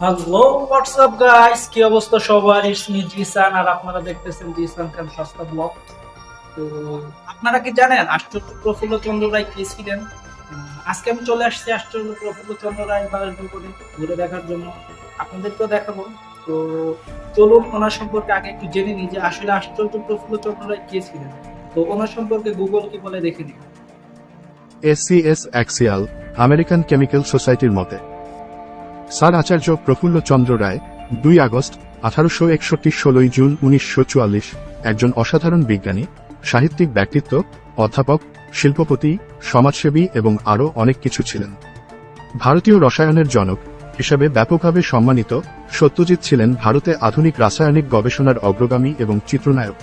Hello WhatsApp guys কি অবস্থা সবার? ইটস মি জিসান আর আপনারা দেখতেছেন জিসান খান সস্তা ব্লগ তো আপনারা কি জানেন, আশ্চর্য প্রফুল্ল চন্দ্র রায় কে ছিলেন? আজকে আমি চলে আসছি আশ্চর্য প্রফুল্ল চন্দ্র রায় বাগানপুরে ঘুরে দেখার জন্য। আপনাদেরকেও দেখাবো। তো চলুন, ওনার সম্পর্কে আগে একটু জেনে নিই যে আসলে আশ্চর্য প্রফুল্ল চন্দ্র রায় কে ছিলেন। তো ওনার সম্পর্কে গুগল কি বলে দেখে নিই এসসিএস অ্যাক্সিয়াল আমেরিকান কেমিক্যাল সোসাইটির মতে। স্যার আচার্য প্রফুল্ল চন্দ্র রায়, দুই আগস্ট, আঠারোশো একষট্টি ষোলোই জুন উনিশশো চুয়াল্লিশ, একজন অসাধারণ বিজ্ঞানী, সাহিত্যিক ব্যক্তিত্ব, অধ্যাপক, শিল্পপতি, সমাজসেবী এবং আরও অনেক কিছু ছিলেন। ভারতীয় রসায়নের জনক হিসাবে ব্যাপকভাবে সম্মানিত সত্যজিৎ ছিলেন ভারতে আধুনিক রাসায়নিক গবেষণার অগ্রগামী এবং চিত্রনায়ক।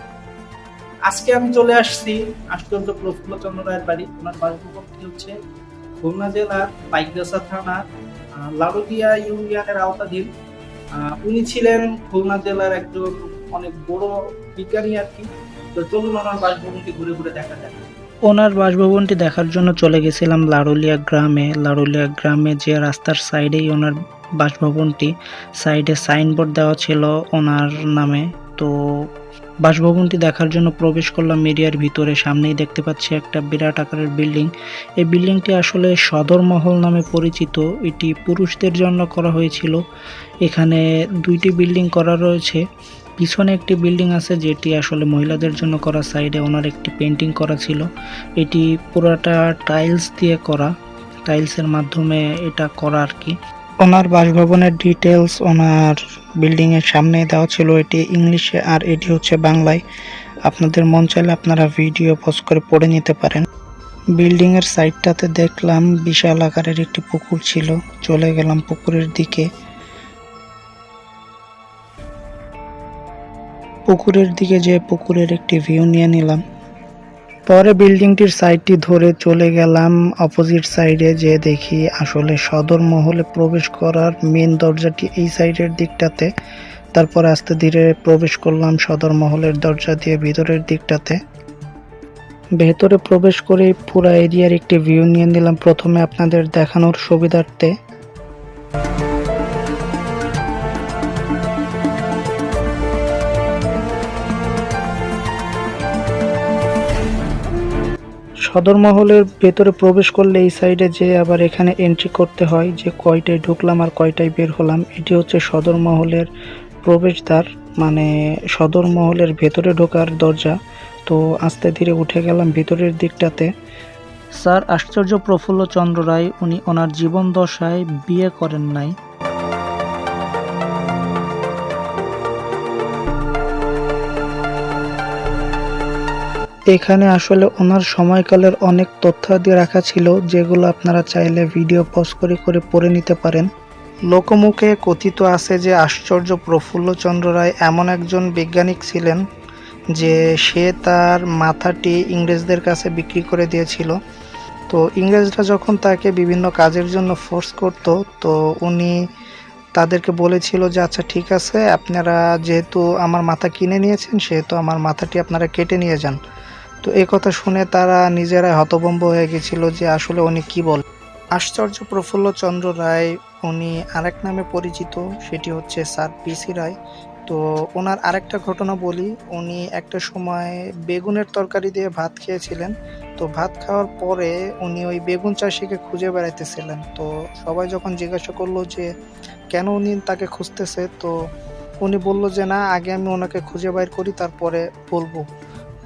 আজকে আমি চলে আসছি আশ্চর্য প্রফুল্ল চন্দ্র রায়ের বাড়ি। ওনার বাসভবনটি হচ্ছে খুলনা জেলার পাইকগাছা থানার লালদিয়া ইউনিয়নের আওতাধীন। উনি ছিলেন খুলনা জেলার একজন অনেক বড় বিজ্ঞানী আর কি। তো চলুন ওনার বাসভবনটি ঘুরে ঘুরে দেখা যায় ওনার বাসভবনটি দেখার জন্য চলে গেছিলাম লাড়ুলিয়া গ্রামে। লাড়ুলিয়া গ্রামে যে রাস্তার সাইডেই ওনার বাসভবনটি সাইডে সাইনবোর্ড দেওয়া ছিল ওনার নামে। তো বাসভবনটি দেখার জন্য প্রবেশ করলাম মিডিয়ার ভিতরে। সামনেই দেখতে পাচ্ছি একটা বিরাট আকারের বিল্ডিং। এই বিল্ডিংটি আসলে সদর মহল নামে পরিচিত। এটি পুরুষদের জন্য করা হয়েছিল। এখানে দুইটি বিল্ডিং করা রয়েছে। পিছনে একটি বিল্ডিং আছে যেটি আসলে মহিলাদের জন্য করা, সাইডে ওনার একটি পেন্টিং করা ছিল। এটি পুরাটা টাইলস দিয়ে করা। টাইলসের মাধ্যমে এটা করা আর কি। ওনার বাসভবনের ডিটেলস ওনার বিল্ডিং এর সামনে দেওয়া ছিল। এটি ইংলিশে আর এটি হচ্ছে বাংলায়। আপনাদের মন চাইলে আপনারা ভিডিও পজ করে পড়ে নিতে পারেন। বিল্ডিং এর সাইডটাতে দেখলাম বিশাল আকারের একটি পুকুর ছিল। চলে গেলাম পুকুরের দিকে। পুকুরের দিকে যে পুকুরের একটি ভিউ নিয়ে নিলাম। পরে বিল্ডিংটির সাইডটি ধরে চলে গেলাম অপোজিট সাইডে যে দেখি আসলে সদর মহলে প্রবেশ করার মেন দরজাটি এই সাইডের দিকটাতে। তারপর আস্তে ধীরে প্রবেশ করলাম সদর মহলের দরজা দিয়ে ভিতরের দিকটাতে। ভেতরে প্রবেশ করে পুরো এরিয়ার একটি ভিউ নিয়ে নিলাম প্রথমে আপনাদের দেখানোর সুবিধার্থে। সদর মহলের ভেতরে প্রবেশ করলে এই সাইডে যে আবার এখানে এন্ট্রি করতে হয়, যে কয়টায় ঢুকলাম আর কয়টায় বের হলাম, এটি হচ্ছে সদর মহলের প্রবেশদ্বার মানে সদর মহলের ভেতরে ঢোকার দরজা। তো আস্তে ধীরে উঠে গেলাম ভিতরের দিকটাতে। স্যার, আশ্চর্য প্রফুল্ল চন্দ্র রায়, উনি ওনার জীবন দশায় বিয়ে করেন নাই। এখানে আসলে ওনার সময়কালের অনেক তথ্যাদি রাখা ছিল, যেগুলো আপনারা চাইলে ভিডিও পজ করে করে পড়ে নিতে পারেন। লোকমুখে কথিত আছে যে আশ্চর্য প্রফুল্লচন্দ্র রায় এমন একজন বৈজ্ঞানিক ছিলেন যে সে তার মাথাটি ইংরেজদের কাছে বিক্রি করে দিয়েছিল। তো ইংরেজরা যখন তাকে বিভিন্ন কাজের জন্য ফোর্স করত, তো উনি তাদেরকে বলেছিল যে আচ্ছা ঠিক আছে, আপনারা যেহেতু আমার মাথা কিনে নিয়েছেন, সেহেতু আমার মাথাটি আপনারা কেটে নিয়ে যান। তো এই কথা শুনে তারা নিজেরাই হতভম্ব হয়ে গেছিল যে আসলে উনি কি বল। আশ্চর্য প্রফুল্ল চন্দ্র রায় উনি আরেক নামে পরিচিত, সেটি হচ্ছে স্যার পিসি রায়। তো ওনার আরেকটা ঘটনা বলি, উনি একটা সময় বেগুনের তরকারি দিয়ে ভাত খেয়েছিলেন। তো ভাত খাওয়ার পরে উনি ওই বেগুন চাষিকে খুঁজে বেড়াইতেছিলেন। তো সবাই যখন জিজ্ঞাসা করল যে, কেন উনি তাকে খুঁজতেছে? তো উনি বলল যে, না, আগে আমি ওনাকে খুঁজে বাইর করি, তারপরে বলব।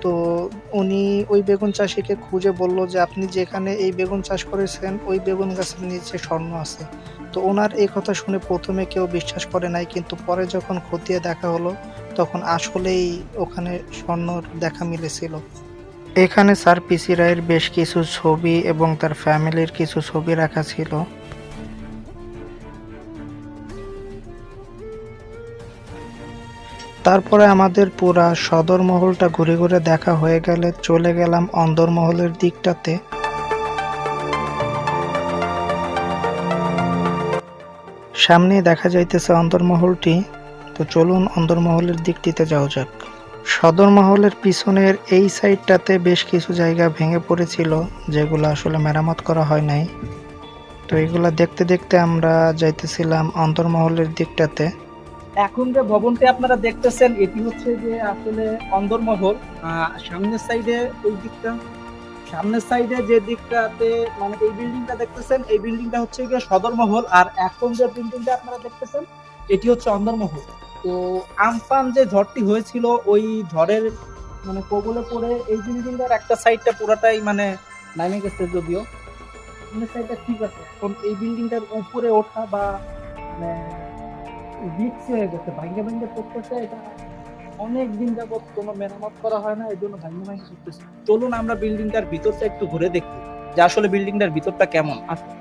তো উনি ওই বেগুন চাষিকে খুঁজে বলল যে, আপনি যেখানে এই বেগুন চাষ করেছেন, ওই বেগুন গাছের নিচে স্বর্ণ আছে। তো ওনার এই কথা শুনে প্রথমে কেউ বিশ্বাস করে নাই, কিন্তু পরে যখন খতিয়ে দেখা হলো, তখন আসলেই ওখানে স্বর্ণর দেখা মিলেছিল। এখানে স্যার পিসি রায়ের বেশ কিছু ছবি এবং তার ফ্যামিলির কিছু ছবি রাখা ছিল। তারপরে আমাদের পুরা সদর মহলটা ঘুরে ঘুরে দেখা হয়ে গেলে চলে গেলাম অন্দরমহলের দিকটাতে। সামনে দেখা যাইতেছে অন্দরমহলটি তো চলুন অন্দরমহলের দিকটিতে যাওয়া যাক। সদর মহলের পিছনের এই সাইডটাতে বেশ কিছু জায়গা ভেঙে পড়েছিল, যেগুলো আসলে মেরামত করা হয় নাই। তো এগুলা দেখতে দেখতে আমরা যাইতেছিলাম অন্তর্মহলের দিকটাতে। এখন যে ভবনটি আপনারা দেখতেছেন, এটি হচ্ছে যে আসলে অন্দরমহল। সামনের সাইডে ওই দিকটা, সামনের সাইডে যে দিকটাতে মানে এই বিল্ডিংটা দেখতেছেন, এই বিল্ডিংটা হচ্ছে গিয়ে সদরমহল। আর এখন যে বিল্ডিংটা আপনারা দেখতেছেন, এটি হচ্ছে অন্দরমহল। তো আমফান যে ঝড়টি হয়েছিল, ওই ঝড়ের মানে কবলে পড়ে এই বিল্ডিংটার একটা সাইডটা পুরাটাই মানে নামে গেছে যদিও। সাইডটা ঠিক আছে এই বিল্ডিংটার উপরে ওঠা বা মানে রিক্স হয়ে গেছে ভাঙ্গে ভাঙ্গে পড়তেছে, এটা অনেক দিন যাবত কোনো মেরামত করা হয় না এই জন্য ভাঙ্গে ভাঙ্গে পড়তেছে চলুন আমরা বিল্ডিংটার ভিতরটা একটু ঘুরে দেখি যে আসলে বিল্ডিংটার ভিতরটা কেমন আসুন।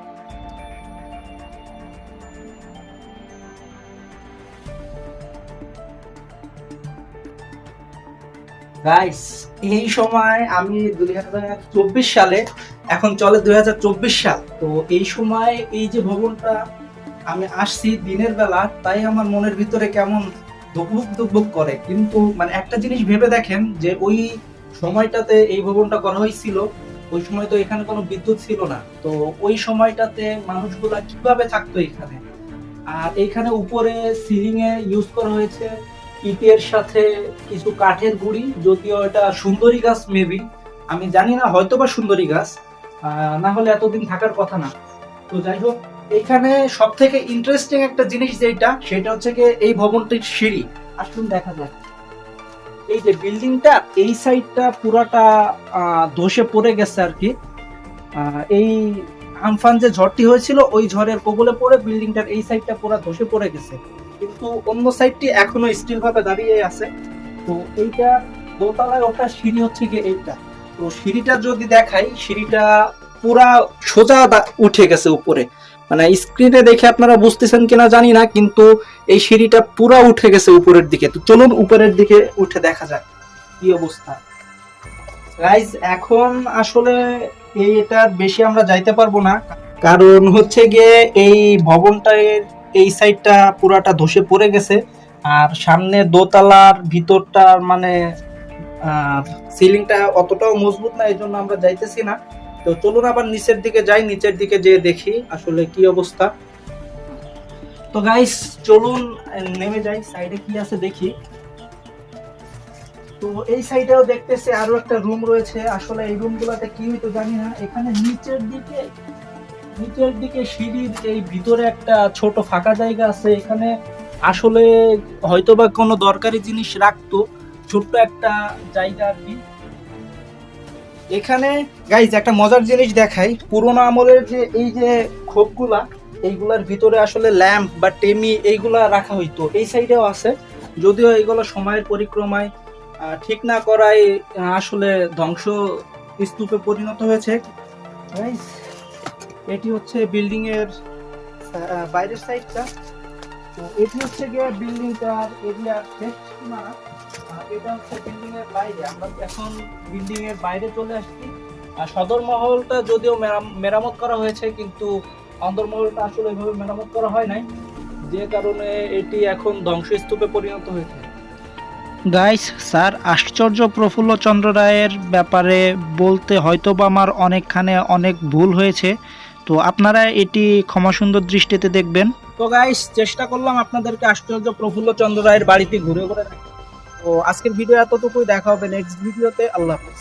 গাইস এই সময় আমি দুই হাজার চব্বিশ সালে, এখন চলে দুই হাজার চব্বিশ সাল, তো এই সময় এই যে ভবনটা আমি আসছি দিনের বেলা, তাই আমার মনের ভিতরে কেমন দুকবুক দুকবুক করে। কিন্তু মানে একটা জিনিস ভেবে দেখেন যে ওই সময়টাতে এই ভবনটা করা হয়েছিল, ওই সময় তো এখানে কোনো বিদ্যুৎ ছিল না। তো ওই সময়টাতে মানুষগুলা কীভাবে থাকতো এখানে? আর এইখানে উপরে সিলিং এ ইউজ করা হয়েছে ইটের সাথে কিছু কাঠের গুঁড়ি, যদিও এটা সুন্দরী গাছ মেবি আমি জানি না হয়তো বা সুন্দরী গাছ না হলে এতদিন থাকার কথা না। তো যাই হোক এখানে সব থেকে ইন্টারেস্টিং একটা জিনিস যেটা, সেটা হচ্ছে কি এই ভবনটির সিঁড়ি। আসুন দেখা যাক। এই যে বিল্ডিংটা এই সাইডটা পুরাটা ধসে পড়ে গেছে আর কি। এই আমফান যে ঝড়টি হয়েছিল, ওই ঝড়ের কবলে পড়ে বিল্ডিংটার এই সাইডটা পুরো ধসে পড়ে গেছে। কিন্তু অন্য সাইডটি এখনও স্টিল ভাবে দাঁড়িয়ে আছে। তো এইটা দোতলায় ওটা সিঁড়ি হচ্ছে কি এইটা। তো সিঁড়িটা যদি দেখাই, সিঁড়িটা পুরা সোজা উঠে গেছে উপরে। মানে স্ক্রিনে দেখে আপনারা বুঝতেছেন কিনা জানি না, কিন্তু এই সিঁড়িটা পুরা উঠে গেছে উপরের দিকে। তো চলুন উপরের দিকে উঠে দেখা যাক কি অবস্থা। গাইজ এখন আসলে এই এটার বেশি আমরা যাইতে পারব না, কারণ হচ্ছে গিয়ে এই ভবনটার এই সাইডটা পুরাটা ধসে পড়ে গেছে, আর সামনে দোতলার ভিতরটার মানে সিলিংটা অতটাও মজবুত না এই জন্য আমরা যাইতেছি না। তো চলুন আবার নিচের দিকে যাই, নিচের দিকে যেয়ে দেখি আসলে কি অবস্থা। তো গাইস চলুন নেমে যাই সাইডে কি আছে দেখি। তো এই সাইডেও দেখতেছি আরও একটা রুম রয়েছে। আসলে এই রুমগুলোতে কি হইতো জানি না। এখানে নিচের দিকে নিচের দিকে সিঁড়ির এই ভিতরে একটা ছোট ফাঁকা জায়গা আছে। এখানে আসলে হয়তোবা কোনো দরকারি জিনিস রাখতো। ছোট্ট একটা জায়গা আর কি। এখানে গাইজ একটা মজার জিনিস দেখাই। পুরোনো আমলের যে এই যে খোপগুলা এইগুলার ভিতরে আসলে ল্যাম্প বা টেমি এইগুলা রাখা হইতো। এই সাইডেও আছে। যদিও এইগুলো সময়ের পরিক্রমায় ঠিক না আহ, আসলে ধ্বংস স্তূপে পরিণত হয়েছে। এটি হচ্ছে বিল্ডিং এর বাইরের সাইডটা। এটি হচ্ছে গিয়ে বিল্ডিংটার এরিয়া আর এটা হচ্ছে বিল্ডিং এর বাইরে। আমরা এখন বিল্ডিং এর বাইরে চলে আসছি। আর সদর মহলটা যদিও মেরাম- মেরামত করা হয়েছে কিন্তু অন্দরমহলটা আসলে এভাবে মেরামত করা হয় নাই। যে কারণে এটি এখন ধ্বংসস্তূপে পরিণত হয়েছে। গাইস স্যার আশ্চর্য প্রফুল্ল চন্দ্র রায়ের ব্যাপারে বলতে হয়তো বা আমার অনেকখানে অনেক ভুল হয়েছে। তো আপনারা এটি ক্ষমা সুন্দর দৃষ্টিতে দেখবেন। তো গাইস চেষ্টা করলাম আপনাদেরকে আশ্চর্য প্রফুল্ল চন্দ্র রায়ের বাড়িতে ঘুরে ঘুরে। তো আজকের ভিডিও এতটুকুই দেখা হবে নেক্সট ভিডিওতে আল্লাহ হাফেজ।